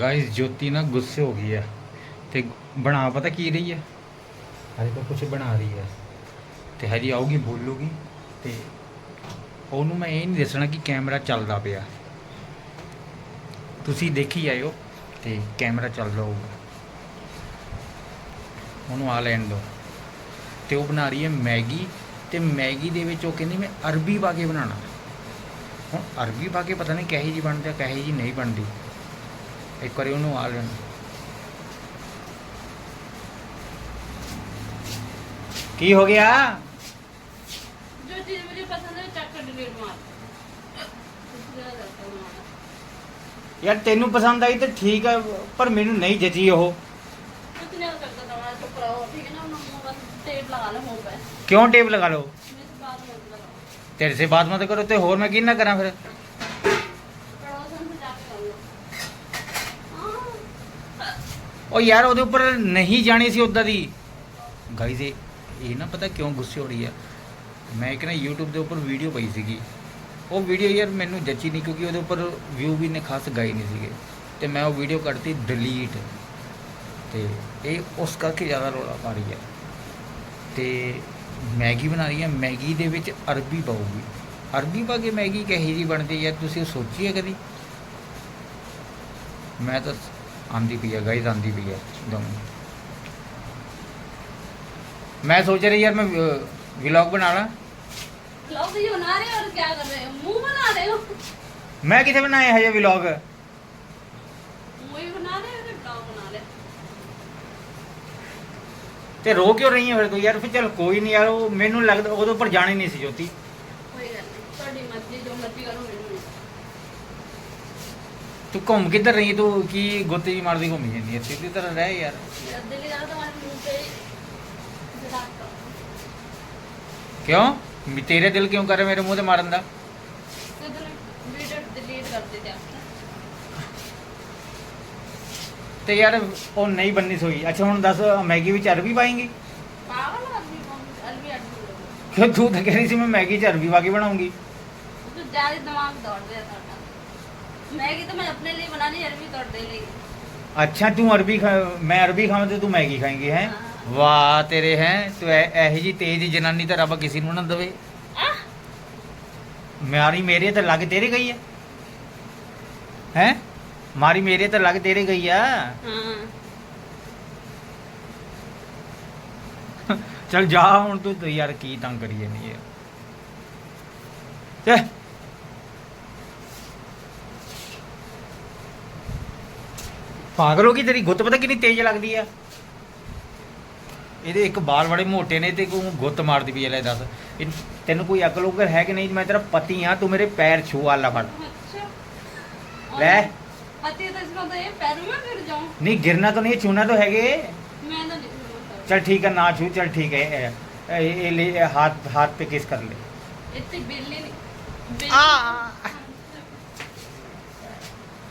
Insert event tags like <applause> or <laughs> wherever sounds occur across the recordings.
Guys ਜੋਤੀ ਨਾ ਗੁੱਸੇ ਹੋ ਗਈ ਹੈ ਤੇ ਬਣਾ ਪਤਾ ਕੀ ਰਹੀ ਹੈ ਹਰੇ ਤਾਂ ਕੁਝ ਬਣਾ ਰਹੀ ਹੈ ਤੇ ਹਜੇ ਆਊਗੀ, ਬੋਲੂਗੀ ਤੇ ਉਹਨੂੰ ਮੈਂ ਇਹ ਨਹੀਂ ਦੱਸਣਾ ਕਿ ਕੈਮਰਾ ਚੱਲਦਾ ਪਿਆ। ਤੁਸੀਂ ਦੇਖੀ ਆਇਓ ਤੇ ਕੈਮਰਾ ਚੱਲਦਾ ਹੋਊਗਾ। ਉਹਨੂੰ ਆ ਲੈਣ ਦਿਓ। ਤੇ ਉਹ ਬਣਾ ਰਹੀ ਹੈ ਮੈਗੀ ਤੇ ਮੈਗੀ ਦੇ ਵਿੱਚ ਉਹ ਕਹਿੰਦੀ ਮੈਂ ਅਰਬੀ ਪਾ ਕੇ ਬਣਾਉਣਾ। ਹੁਣ ਅਰਬੀ ਪਾ ਕੇ ਪਤਾ ਨਹੀਂ ਕਹੀ ਜੀ ਬਣਦਾ ਆ, ਕਹੀ ਜੀ ਨਹੀਂ ਬਣਦੀ। ਇੱਕ ਵਾਰੀ ਉਹਨੂੰ ਆ ਲੈਣ ਕੀ ਹੋ ਗਿਆ जो चीज मुझे पसंद है चक कर डिलीट मार दूसरा रहता है हमारा। ਯਾਰ ਤੈਨੂੰ ਪਸੰਦ ਆਈ ਤੇ ਠੀਕ ਹੈ ਪਰ ਮੈਨੂੰ ਨਹੀਂ ਜਚੀ ਉਹ कुछ नहीं हो सकता तुम्हारा चुप रहो ठीक है ना उन मुंह बस टेप लगा लो मुंह पे ਕਿਉਂ ਟੇਪ ਲਗਾ ਲਓ मेरे से बात मत करो ਤੇਰੇ ਸੇ ਬਾਤ ਮਤ ਕਰੋ ਤੇ ਹੋਰ ਮੈਂ ਕੀ ਨਾ ਕਰਾਂ ਫਿਰ ਉਹ ਯਾਰ ਉਹਦੇ ਉੱਪਰ ਨਹੀਂ ਜਾਣੀ ਸੀ ਉਦਾਂ ਦੀ। ਗਾਈਜ਼ ਇਹ ਇਹ ਨਾ ਪਤਾ ਕਿਉਂ ਗੁੱਸੇ ਹੋ ਰਹੀ ਹੈ ਮੈਂ ਇੱਕ ਨਾ YouTube ਦੇ ਉੱਪਰ ਵੀਡੀਓ ਪਈ ਸੀਗੀ। ਉਹ ਵੀਡੀਓ ਯਾਰ ਮੈਨੂੰ ਜੱਚੀ ਨਹੀਂ ਕਿਉਂਕਿ ਉਹਦੇ ਉੱਪਰ ਵਿਊ ਵੀ ਨੇ ਖਾਸ ਗਏ ਨਹੀਂ ਸੀਗੇ। ਤੇ ਮੈਂ ਉਹ ਵੀਡੀਓ ਕੱਢਤੀ ਡਿਲੀਟ ਤੇ ਇਹ ਉਸ ਕਰਕੇ ਜ਼ਿਆਦਾ ਰੌਲਾ ਪਾ ਰਹੀ ਹੈ ਤੇ ਮੈਗੀ ਬਣਾ ਰਹੀ ਹੈ ਮੈਗੀ ਦੇ ਵਿੱਚ ਅਰਬੀ ਪਾਊਗੀ। ਅਰਬੀ ਪਾ ਕੇ ਮੈਗੀ ਕਹੀ ਜੀ ਬਣਦੀ ਯਾਰ, ਤੁਸੀਂ ਉਹ ਸੋਚੀ ਹੈ ਕਦੀ? ਮੈਂ ਤਾਂ ਆਂਦੀ ਪਈ ਹੈ ਗਾਈਜ਼ ਆਂਦੀ ਪਈ ਹੈ ਦਮ ਮੈਂ ਸੋਚ ਰਹੀ ਯਾਰ ਮੈਂ ਵਲੌਗ ਬਣਾ ਲਾਂ लोग ये बना रहे हो और क्या कर रहे हो मुंह बना रहे हो ਮੈਂ ਕਿੱਥੇ ਬਣਾਇਆ ਹਜੇ ਵਲੌਗ मुंह ही बना रहे हो फिर गाँव बना रहे ਤੇ ਰੋ ਕਿਉਂ ਰਹੀ ਹੈ ਫਿਰ ਤੂੰ ਯਾਰ ਫਿਰ ਚਲ ਕੋਈ ਨਹੀਂ ਯਾਰ ਉਹ ਮੈਨੂੰ ਲੱਗਦਾ ਉਹਦੇ ਉੱਪਰ ਜਾਣੀ ਨਹੀਂ ਸੀ ਜੋਤੀ कोई गल नहीं थोड़ी मर्जी जो मर्जी करो मेनू नहीं। ਤੂੰ ਘੁੰਮ ਕਿੱਧਰ ਰਹੀ ਹੈ? ਤੂੰ ਕੀ ਗੁੱਤੇ ਜੀ ਮਾਰਦੀ ਘੁੰਮੀ ਜਾਂਦੀ ਹੈ ਸਿੱਧੀ ਤਰ੍ਹਾਂ ਰਹਿ ਯਾਰ मेरा दिल ही तुम्हारे मुंह पे जरा करो ਕਿਉਂ ਵੀ ਤੇਰੇ ਦਿਲ ਕਿਉਂ ਕਰ ਮੇਰੇ ਮੂੰਹ ਤੇ ਮਾਰਨ ਦਾ वीडियो डिलीट कर देते आप ਤੇ ਯਾਰ ਉਹ ਨਹੀਂ ਬੰਨੀ ਸੋਈ ਅੱਛਾ ਹੁਣ ਦੱਸ ਮੈਗੀ ਵਿੱਚ ਅਰਬੀ ਪਾਏਂਗੀ पागल आदमी कौन अलवी आदमी लोग ਕਿਉਂ ਤੂੰ ਤਾਂ ਕਹਿ ਰਹੀ ਸੀ ਮੈਂ ਮੈਗੀ ਚ ਅਰਬੀ ਪਾ ਕੇ ਬਣਾਉਂਗੀ तो ज्यादा दिमाग दौड़ रहा था मैगी तो मैं अपने लिए बनानी अरबी तोड़ दे लेगी ਅੱਛਾ ਤੂੰ ਅਰਬੀ ਖਾ ਮੈਂ ਅਰਬੀ ਖਾਵਾਂ ਤੇ ਤੂੰ ਮੈਗੀ ਖਾਏਂਗੀ ਹੈ ਹਾਂ। ਵਾਹ ਤੇਰੇ ਹੈ ਤੂੰ ਐ- ਇਹੋ ਜੀ ਤੇਜ਼ ਜਨਾਨੀ ਤਾਂ ਰੱਬ ਕਿਸੇ ਨੂੰ ਨਾ ਦੇਵੇ आह! ਮਾਰੀ ਮੇਰੇ ਤੇ ਲੱਗ ਤੇਰੇ ਗਈ ਹੈ ਹੈ ਮਾਰੀ ਮੇਰੇ ਤੇ ਲੱਗ ਤੇਰੇ ਗਈ ਆ हाँ ਚਲ ਜਾ ਹੁਣ ਤੂੰ ਤੇ ਯਾਰ ਕੀ ਤੰਗ ਕਰੀ ਜਾਨੀ ਹੈ ਤੇ ਪਾਗਲ ਹੋ ਗਈ ਤੇਰੀ ਗੁੱਤ ਪਤਾ ਕਿੰਨੀ ਤੇਜ਼ ਲੱਗਦੀ ਆ। ਇਹਦੇ ਇੱਕ ਬਾਲ ਬੜੇ ਮੋਟੇ ਨੇ ਤੇ ਕੋ ਗੁੱਤ ਮਾਰਦੀ ਪਈ ਲੈ ਦੱਸ। ਤੈਨੂੰ ਕੋਈ ਅਕਲ ਉਕਰ ਹੈ ਕਿ ਨਹੀਂ? ਮੈਂ ਤੇਰਾ ਪਤੀ ਆ ਤੂੰ ਮੇਰੇ ਪੈਰ ਛੂ ਆਲਾ ਫੜ। ਲੈ। ਪਤੀ ਤਾਂ ਇਸਨੂੰ ਤਾਂ ਇਹ ਪੈਰ ਮੈਂ ਗਿਰ ਜਾਉਂ ਨਹੀਂ ਗਿਰਨਾ ਤਾਂ ਨਹੀਂ ਛੂਣਾ ਤਾਂ ਹੈਗੇ। ਮੈਂ ਤਾਂ ਚਲ ਠੀਕ ਆ ਨਾ ਛੂ ਚੱਲ ਠੀਕ ਹੈ ਇਹ ਲੈ ਹਾਥ ਹਾਥ ਤੇ ਕਿਸ ਕਰ ਲੈ ਇੱਥੇ ਬਿੱਲੀ ਨੇ ਆ।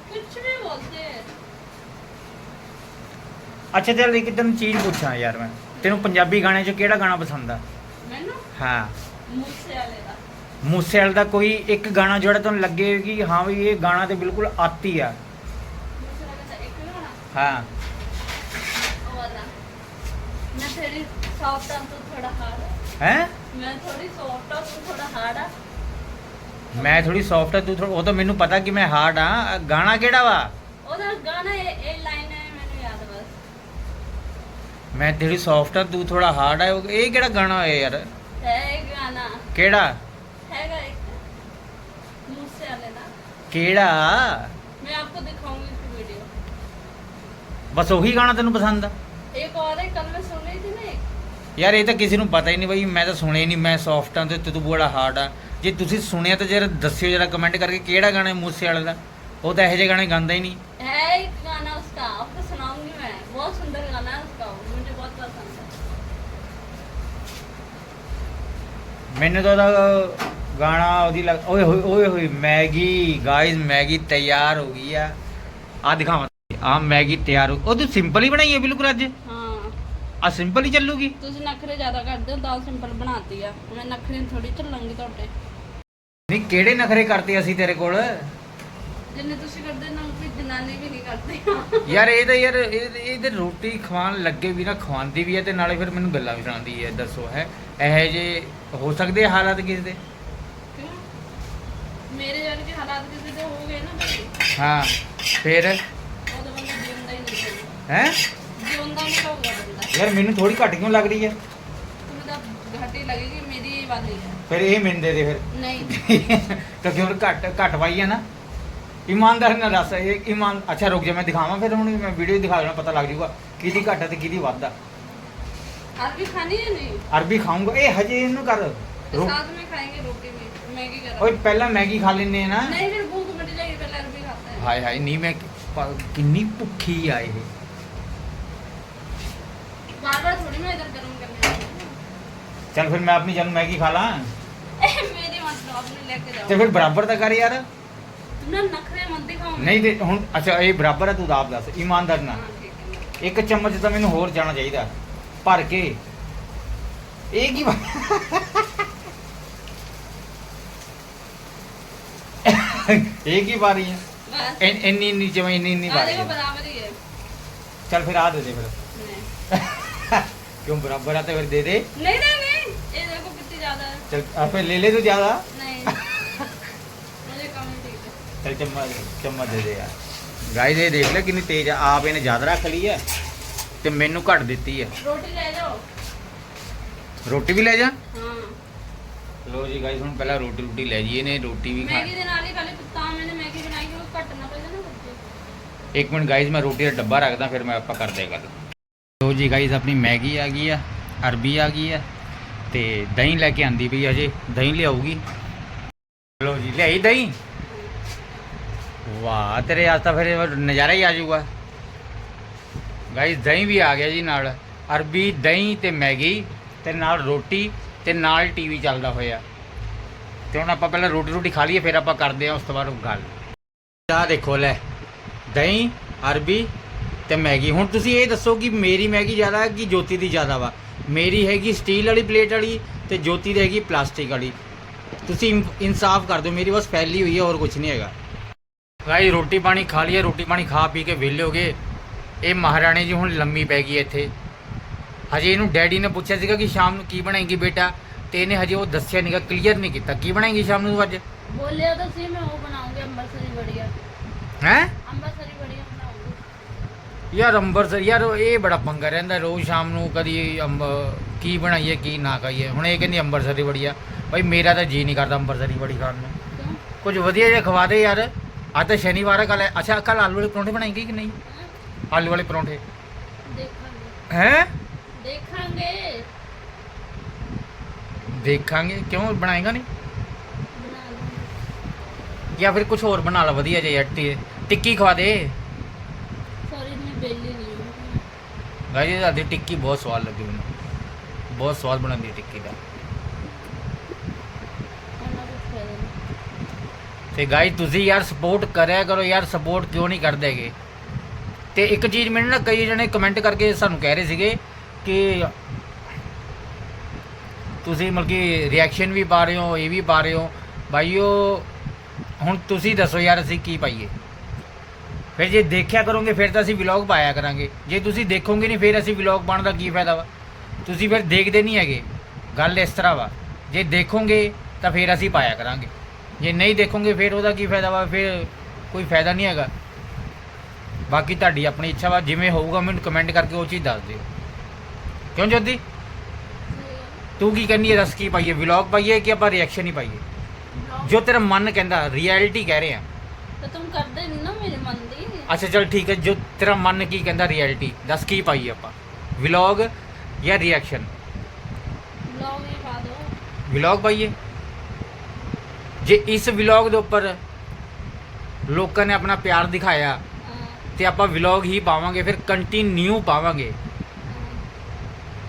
ਕੁਛ ਵੀ ਬੋਲਦੇ ਅੱਛਾ ਚੱਲ ਇੱਕ ਤੈਨੂੰ ਚੀਜ਼ ਪੁੱਛਾਂ ਯਾਰ ਮੈਂ। ਤੈਨੂੰ ਪੰਜਾਬੀ ਗਾਣਿਆਂ 'ਚ ਕਿਹੜਾ ਗਾਣਾ ਪਸੰਦ ਆ? ਮੈਨੂੰ? ਹਾਂ। ਮੂਸੇ ਵਾਲੇ ਦਾ। ਮੂਸੇ ਵਾਲੇ ਦਾ ਕੋਈ ਇੱਕ ਗਾਣਾ ਜਿਹੜਾ ਤੁਹਾਨੂੰ ਲੱਗੇ ਕਿ ਹਾਂ ਵੀ ਇਹ ਗਾਣਾ ਤੇ ਬਿਲਕੁਲ ਆਤੀ ਆ। ਹਾਂ। ਮੈਂ ਤੇਰੀ ਸੌਫਟ ਆ ਤੂੰ ਥੋੜਾ ਹਾਰਡ ਹੈ? ਮੈਂ ਥੋੜੀ ਸੌਫਟ ਆ ਤੂੰ ਥੋੜਾ ਹਾਰਡ ਆ। ਮੈਂ ਥੋੜੀ ਸੌਫਟ ਆ ਤੂੰ ਥੋੜਾ ਉਹ ਤਾਂ ਮੈਨੂੰ ਪਤਾ ਕਿ ਮੈਂ ਹਾਰਡ ਆ। ਗਾਣਾ ਕਿਹੜਾ ਵਾ? ਮੈਂ ਤੇਰੀ ਸੌਫਟ ਆ ਤੂੰ ਥੋੜਾ ਹਾਰਡ ਆ ਇਹ ਕਿਹੜਾ ਗਾਣਾ ਹੋਇਆ ਯਾਰ? ਹੈ ਗਾਣਾ। ਕਿਹੜਾ? ਹੈਗਾ ਇੱਕ। ਮੂਸੇ ਵਾਲੇ ਦਾ। ਕਿਹੜਾ? ਮੈਂ ਆਪਕੋ ਦਿਖਾਉਂਗੀ ਇਸ ਵੀਡੀਓ ਬਸ ਉਹੀ ਗਾਣਾ ਤੈਨੂੰ ਪਸੰਦ ਆ? ਇੱਕ ਔਰ ਹੈ ਕੱਲ ਮੈਂ ਸੁਣ ਸੀ ਨਾ ਯਾਰ ਇਹ ਤਾਂ ਕਿਸੇ ਨੂੰ ਪਤਾ ਹੀ ਨਹੀਂ ਬਈ ਮੈਂ ਤਾਂ ਸੁਣਿਆ ਨਹੀਂ ਮੈਂ ਸੌਫਟ ਆ ਤੇ ਤੂੰ ਬੜਾ ਹਾਰਡ ਆ। ਜੇ ਤੁਸੀਂ ਸੁਣਿਆ ਤਾਂ ਜਰਾ ਦੱਸਿਓ ਜਰਾ ਕਮੈਂਟ ਕਰਕੇ ਕਿਹੜਾ ਗਾਣਾ ਹੈ ਮੂਸੇ ਵਾਲੇ ਦਾ? ਉਹ ਤਾਂ ਇਹੋ ਜਿਹੇ ਗਾਣੇ ਗਾਉਂਦਾ ਹੀ ਨਹੀਂ। ਮੈਨੂੰ ਤਾਂ ਉਹਦਾ ਗਾਣਾ ਉਹਦੀ ਲੱਗ ਓਏ ਹੋਏ ਓਏ ਹੋਏ ਮੈਗੀ ਗਾਇਜ਼ ਮੈਗੀ ਤਿਆਰ ਹੋ ਗਈ ਆ। ਆ ਦਿਖਾਵਾਂ ਆ ਮੈਗੀ ਤਿਆਰ ਹੋ ਉਹ ਤੂੰ ਸਿੰਪਲ ਹੀ ਬਣਾਈ ਹੈ ਬਿਲਕੁਲ ਅੱਜ। ਆ ਸਿੰਪਲ ਹੀ ਚੱਲੂਗੀ। ਤੁਸੀਂ ਨਖਰੇ ਜ਼ਿਆਦਾ ਕਰਦੇ ਹੋ ਦਾਲ ਸਿੰਪਲ ਬਣਾਤੀ ਆ। ਮੈਂ ਨਖਰੇ ਥੋੜੀ ਚੱਲਾਂਗੀ ਤੁਹਾਡੇ। ਨਹੀਂ ਕਿਹੜੇ ਨਖਰੇ ਕਰਤੇ ਅਸੀਂ ਤੇਰੇ ਕੋਲ? ਜਿੰਨੇ ਤੁਸੀਂ ਕਰਦੇ ਨਾ ਕੋਈ ਜਨਾਨੀ ਵੀ ਨਹੀਂ ਕਰਦੀ। ਯਾਰ ਇਹ ਤਾਂ ਯਾਰ ਇਹ ਇਹ ਤੇ ਰੋਟੀ ਖਵਾਉਣ ਲੱਗੇ ਵੀ ਨਾ ਖਵਾਉਂਦੀ ਵੀ ਹੈ ਤੇ ਨਾਲੇ ਫਿਰ ਮੈਨੂੰ ਗੱਲਾਂ ਵੀ ਸੁਣਾਉਂਦੀ ਹੈ ਦੱਸੋ ਹੈ? ਇਹ ਜੇ ਹੋ ਸਕਦੇ ਆ ਹਾਲਾਤ ਕਿਸੇ ਦੇ? ਕਿਉਂ? ਮੇਰੇ ਵਰਗੇ ਹਾਲਾਤ ਕਿਸੇ ਦੇ ਹੋ ਗਏ ਨਾ ਭਾਈ। ਹਾਂ ਫਿਰ? ਉਹ ਤਾਂ ਬੰਦਾ ਜਿਉਂਦਾ ਹੀ ਨਹੀਂ ਹੋਊਗਾ ਹੈ? ਜਿਉਂਦਾ ਨਹੀਂ ਹੋਊਗਾ ਬੰਦਾ। ਯਾਰ ਮੈਨੂੰ ਥੋੜੀ ਘੱਟ ਕਿਉਂ ਲੱਗ ਰਹੀ ਹੈ ਤੁਹਾਨੂੰ ਤਾਂ ਘਾਟੀ ਲੱਗੇਗੀ ਮੇਰੀ ਵੱਧ ਰਹੀ ਹੈ ਫਿਰ ਇਹ ਮੈਨੂੰ ਦੇ ਦੇ ਫਿਰ। ਨਹੀਂ। <laughs> ਕਿਉਂਕਿ ਹੁਣ ਘੱਟ ਘੱਟ ਪਾਈ ਹੈ ਨਾ। ਇਮਾਨਦਾਰ ਨਾਲ ਦੱਸ ਇਹ ਇਮਾਨ ਅੱਛਾ ਰੁਕ ਜਾ ਮੈਂ ਦਿਖਾਵਾਂ ਫਿਰ ਹੁਣ ਮੈਂ ਵੀਡੀਓ ਦਿਖਾ ਦੇਣਾ ਪਤਾ ਲੱਗ ਜਾਊਗਾ। ਕਿਹਦੀ ਘੱਟ ਹੈ ਤੇ ਕਿਹਦੀ ਵੱਧ ਆ। अरबी खानी है नहीं ਅਰਬੀ ਖਾਊਂਗਾ ਇਹ ਹਜੇ ਇਹਨੂੰ ਕਰ तो ਰੁਕ साथ में खाएंगे रोटी भी मैगी करा ਓਏ ਪਹਿਲਾਂ ਮੈਗੀ ਖਾ ਲੈਨੇ ਆ ਨਾ नहीं फिर भूख मिट जाएगी पहले अरबी खाता है ਹਾਏ ਹਾਏ ਨਹੀਂ ਮੈਂ ਪ- ਕਿੰਨੀ ਭੁੱਖੀ ਆ ਇਹ बार बार थोड़ी मैं इधर गर्म करने वाली ਚੱਲ ਫਿਰ ਮੈਂ ਆਪਣੀ ਜਨ ਮੈਗੀ ਖਾ ਲਾਂ हूँ। ए, मेरी मतलब अपने लेके ਤੇ जाओ ਫਿਰ ਬਰਾਬਰ ਤਾਂ ਕਰ ਯਾਰ तुम ना नखरे मत दिखाओ ਨਹੀਂ ਤੇ ਹੁਣ ਅੱਛਾ ਇਹ ਬਰਾਬਰ ਹੈ ਤੂੰ ਆਪ ਦੱਸ ਇਮਾਨਦਾਰ ਨਾਲ हाँ, ठीक है ਇੱਕ ਚਮਚ ਤਾਂ ਮੈਨੂੰ ਹੋਰ ਜਾਣਾ ਚਾਹੀਦਾ भर के। एक ही एक ही बारी है इन्नी इन्नी जमा इन्नी इन्नी बारी है। चल फिर आ दे दे फिर। <laughs> क्यों बराबर आते फिर दे दे। नहीं नहीं नहीं। ये देखो कितनी ज़्यादा है। चल फिर ले ले तो ज़्यादा। नहीं। <laughs> मुझे कम ही ठीक है। चल चम्मच चम्मच दे दे यार। गाइस ये देख ले कितनी तेज है। आप इन्हें ज़्यादा रख ली है। ਤੇ ਮੈਨੂੰ ਘੱਟ ਦਿੱਤੀ ਹੈ ਰੋਟੀ ਲੈ ਜਾਓ। ਰੋਟੀ ਵੀ ਲੈ ਜਾ? ਹਾਂ। ਲੋ ਜੀ ਗਾਈਸ ਹੁਣ ਪਹਿਲਾਂ ਰੋਟੀ ਰੋਟੀ ਲੈ ਜੀ ਇਹਨੇ ਰੋਟੀ ਵੀ ਖਾ ਮੈਗੀ ਦੇ ਨਾਲ ਹੀ ਪਹਿਲੇ ਤਾਂ ਮੈਨੇ ਮੈਗੀ ਬਣਾਈ ਕਿ ਉਹ ਘੱਟ ਨਾ ਬੱਚੇ ਇੱਕ ਮਿੰਟ ਗਾਈਸ ਮੈਂ ਰੋਟੀ ਦਾ ਡੱਬਾ ਰੱਖਦਾ ਫਿਰ ਮੈਂ ਆਪਾਂ ਕਰਦੇ ਹਾਂ ਗੱਲ। ਲੋ ਜੀ ਗਾਈਸ ਆਪਣੀ ਮੈਗੀ ਆ ਗਈ ਆ ਅਰਬੀ ਆ ਗਈ ਆ ਤੇ ਦਹੀਂ ਲੈ ਕੇ ਆਂਦੀ ਪਈ ਅਜੇ ਦਹੀਂ ਲਿਆਉਗੀ ਲੋ ਜੀ ਲਿਆਈ ਦਹੀਂ? ਵਾਹ ਤੇਰੇ ਆਸ ਤਾਂ ਫਿਰ ਨਜ਼ਾਰਾ ਹੀ ਆ ਜੂਗਾ ਗਾਇਸ ਦਹੀਂ ਵੀ ਆ ਗਿਆ ਜੀ ਨਾਲ। ਅਰਬੀ, ਦਹੀਂ ਤੇ ਮੈਗੀ ਤੇ ਨਾਲ ਰੋਟੀ ਤੇ ਨਾਲ ਟੀਵੀ ਚੱਲਦਾ ਹੋਇਆ। ਤੇ ਹੁਣ ਆਪਾਂ ਪਹਿਲਾਂ ਰੋਟੀ ਰੋਟੀ ਖਾ ਲਈਏ, ਫਿਰ ਆਪਾਂ ਕਰਦੇ ਹਾਂ ਉਸ ਤੋਂ ਬਾਅਦ ਗੱਲ। ਆ ਦੇਖੋ, ਲੈ। ਦਹੀਂ, ਅਰਬੀ ਤੇ ਮੈਗੀ। ਹੁਣ ਤੁਸੀਂ ਇਹ ਦੱਸੋ ਕਿ ਮੇਰੀ ਮੈਗੀ ਜ਼ਿਆਦਾ ਹੈ ਕਿ ਜੋਤੀ ਦੀ ਜ਼ਿਆਦਾ ਵਾ? ਮੇਰੀ ਹੈਗੀ ਸਟੀਲ ਵਾਲੀ ਪਲੇਟ ਵਾਲੀ ਤੇ ਜੋਤੀ ਦੀ ਹੈਗੀ ਪਲਾਸਟਿਕ ਵਾਲੀ। ਤੁਸੀਂ ਇਨ- ਇਨਸਾਫ ਕਰ ਦਿਓ, ਮੇਰੀ ਬਸ ਫੈਲੀ ਹੋਈ ਹੈ, ਹੋਰ ਕੁਝ ਨਹੀਂ ਹੈਗਾ। ਭਾਈ ਰੋਟੀ ਪਾਣੀ ਖਾ ਲਈਏ, ਰੋਟੀ ਪਾਣੀ ਖਾ ਪੀ ਕੇ ਵਿਹਲੇ ਹੋ ਗਏ। ਇਹ ਮਹਾਰਾਣੀ ਜੀ ਹੁਣ ਲੰਮੀ ਪੈ ਗਈ ਇੱਥੇ। ਹਜੇ ਇਹਨੂੰ ਡੈਡੀ ਨੇ ਪੁੱਛਿਆ ਸੀਗਾ ਕਿ ਸ਼ਾਮ ਨੂੰ ਕੀ ਬਣਾਏਗੀ ਬੇਟਾ ਤੇ ਇਹਨੇ ਹਜੇ ਉਹ ਦੱਸਿਆ ਨਹੀਂਗਾ ਕਲੀਅਰ ਨਹੀਂ ਕੀਤਾ। ਕੀ ਬਣਾਏਗੀ ਸ਼ਾਮ ਨੂੰ ਅੱਜ? ਬੋਲਿਆ ਤਾਂ ਸੀ ਮੈਂ ਉਹ ਬਣਾਉਂਗੀ ਅੰਬਰਸਰੀ ਬੜੀਆ ਹੈ? ਅੰਬਰਸਰੀ ਬੜੀਆ ਬਣਾਉਂਗੀ। ਯਾਰ ਅੰਬਰਸਰ ਯਾਰ ਇਹ ਬੜਾ ਪੰਗਾ ਰਹਿੰਦਾ ਰੋਜ਼ ਸ਼ਾਮ ਨੂੰ ਕਦੀ ਅੰਬ ਕੀ ਬਣਾਈਏ ਕੀ ਨਾ ਖਾਈਏ। ਹੁਣ ਇਹ ਕਹਿੰਦੀ ਅੰਬਰਸਰੀ ਬੜੀਆ ਭਾਈ ਮੇਰਾ ਤਾਂ ਜੀ ਨਹੀਂ ਕਰਦਾ ਅੰਬਰਸਰੀ ਬੜੀ ਖਾਣ ਨੂੰ। ਕੁਝ ਵਧੀਆ ਜਿਹਾ ਖਵਾ ਦੇ ਯਾਰ। ਅੱਜ ਤਾਂ ਸ਼ਨੀਵਾਰ ਹੈ ਕੱਲ ਅੱਛਾ ਕੱਲ ਆਲੂ ਵਾਲੇ ਪਰੌਂਠੇ ਬਣਾਏਗੀ ਕਿ ਨਹੀਂ? ਆਲੂ ਵਾਲੇ ਪਰੌਂਠੇ। ਦੇਖਾਂਗੇ। ਹੈ? ਦੇਖਾਂਗੇ। ਕਿਉਂ? ਬਣਾਏਗਾ ਨਹੀਂ? ਬਣਾ ਜਾਂ ਫਿਰ ਕੁਝ ਹੋਰ ਬਣਾ ਲਾ ਵਧੀਆ ਜਿਹਾ ਟਿੱਕੀ ਖਵਾ ਦੇ। ਸੌਰੀ ਨਹੀਂ ਬੇਲੀ ਟਿੱਕੀ ਬਹੁਤ ਸਵਾਦ ਲੱਗੀ ਮੈਨੂੰ। ਬਹੁਤ ਸਵਾਦ ਬਣਾਉਂਦੀ ਟਿੱਕੀ ਦਾ ਉਹਨਾਂ ਤੇ ਗਾਇਜ਼ ਤੁਸੀਂ ਯਾਰ ਸਪੋਰਟ ਕਰਿਆ ਕਰੋ। ਯਾਰ ਸਪੋਰਟ ਕਿਉਂ ਨਹੀਂ ਕਰਦੇ ਹੈਗੇ? ਤੇ ਇੱਕ ਚੀਜ਼ ਮੈਨੂੰ ਨਾ ਕਈ ਜਣੇ ਕਮੈਂਟ ਕਰਕੇ ਸਾਨੂੰ ਕਹਿ ਰਹੇ ਸੀਗੇ ਕਿ ਤੁਸੀਂ ਮਤਲਬ ਕਿ ਰਿਐਕਸ਼ਨ ਵੀ ਪਾ ਰਹੇ ਹੋ, ਇਹ ਵੀ ਪਾ ਰਹੇ ਹੋ। ਭਾਈਓ ਹੁਣ ਤੁਸੀਂ ਦੱਸੋ ਯਾਰ ਅਸੀਂ ਕੀ ਪਾਈਏ। ਫਿਰ ਜੇ ਦੇਖਿਆ ਕਰੋਗੇ, ਫਿਰ ਤਾਂ ਅਸੀਂ ਵਲੌਗ ਪਾਇਆ ਕਰਾਂਗੇ। ਜੇ ਤੁਸੀਂ ਦੇਖੋਗੇ ਨਹੀਂ, ਫਿਰ ਅਸੀਂ ਵਲੌਗ ਪਾਉਣ ਦਾ ਕੀ ਫਾਇਦਾ ਵਾ? ਤੁਸੀਂ ਫਿਰ ਦੇਖਦੇ ਨਹੀਂ ਹੈਗੇ। ਗੱਲ ਇਸ ਤਰ੍ਹਾਂ ਵਾ। ਜੇ ਦੇਖੋਗੇ, ਤਾਂ ਫਿਰ ਅਸੀਂ ਪਾਇਆ ਕਰਾਂਗੇ। ਜੇ ਨਹੀਂ ਦੇਖੋਗੇ, ਫਿਰ ਉਹਦਾ ਕੀ ਫਾਇਦਾ ਵਾ? ਫਿਰ ਕੋਈ ਫਾਇਦਾ ਨਹੀਂ ਹੈਗਾ। ਬਾਕੀ ਤੁਹਾਡੀ ਆਪਣੀ ਇੱਛਾ ਵਾ ਜਿਵੇਂ ਹੋਊਗਾ ਮੈਨੂੰ ਕਮੈਂਟ ਕਰਕੇ ਉਹ ਚੀਜ਼ ਦੱਸ ਦਿਓ। ਕਿਉਂ ਜੋਦੀ ਤੂੰ ਕੀ ਕਹਿੰਦੀ ਹੈ? ਦੱਸ ਕੀ ਪਾਈਏ? ਵਲੌਗ ਪਾਈਏ ਕਿ ਆਪਾਂ ਰਿਐਕਸ਼ਨ ਹੀ ਪਾਈਏ? ਜੋ ਤੇਰਾ ਮਨ ਕਹਿੰਦਾ ਰਿਐਲਿਟੀ ਕਹਿ ਰਹੇ। ਆ ਅੱਛਾ ਚਲ ਠੀਕ ਹੈ। ਜੋ ਤੇਰਾ ਮਨ ਕੀ ਕਹਿੰਦਾ ਰਿਐਲਿਟੀ ਦੱਸ ਕੀ ਪਾਈਏ ਆਪਾਂ? ਵਲੌਗ ਜਾਂ ਰਿਐਕਸ਼ਨ ਵਲੌਗ ਵਲੌਗ ਪਾਈਏ? ਜੇ ਇਸ ਵਲੌਗ ਦੇ ਉੱਪਰ ਲੋਕਾਂ ਨੇ ਆਪਣਾ ਪਿਆਰ ਦਿਖਾਇਆ ਤੇ ਆਪਾਂ ਵਲੌਗ ਹੀ ਪਾਵਾਂਗੇ, ਫਿਰ ਕੰਟੀਨਿਊ ਪਾਵਾਂਗੇ।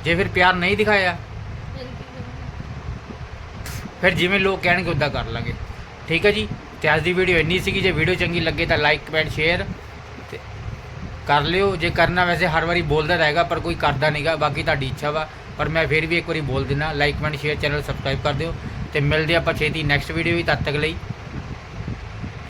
ਜੇ ਫਿਰ ਪਿਆਰ ਨਹੀਂ ਦਿਖਾਇਆ, ਫਿਰ ਜਿਵੇਂ ਲੋਕ ਕਹਿਣਗੇ ਉਦਾਂ ਕਰ ਲਾਂਗੇ। ਠੀਕ ਹੈ ਜੀ? ਤੇ ਅੱਜ ਦੀ ਵੀਡੀਓ ਇੰਨੀ ਸੀਗੀ, ਜੇ ਵੀਡੀਓ ਚੰਗੀ ਲੱਗੇ ਤਾਂ ਲਾਈਕ ਕਮੈਂਟ ਸ਼ੇਅਰ ਤੇ ਕਰ ਲਿਓ। ਜੇ ਕਰਨਾ ਵੈਸੇ ਹਰ ਵਾਰੀ ਬੋਲਦਾ ਰਹੇਗਾ, ਪਰ ਕੋਈ ਕਰਦਾ ਨਹੀਂਗਾ ਬਾਕੀ ਤੁਹਾਡੀ ਇੱਛਾ ਵਾ। ਪਰ ਮੈਂ ਫਿਰ ਵੀ ਇੱਕ ਵਾਰੀ ਬੋਲ ਦਿੰਦਾ like comment share channel subscribe ਕਰ ਦਿਓ। ਤੇ ਮਿਲਦੇ ਆਪਾਂ ਛੇਤੀ ਨੈਕਸਟ ਵੀਡੀਓ ਵੀ, ਤਦ ਤੱਕ ਲਈ।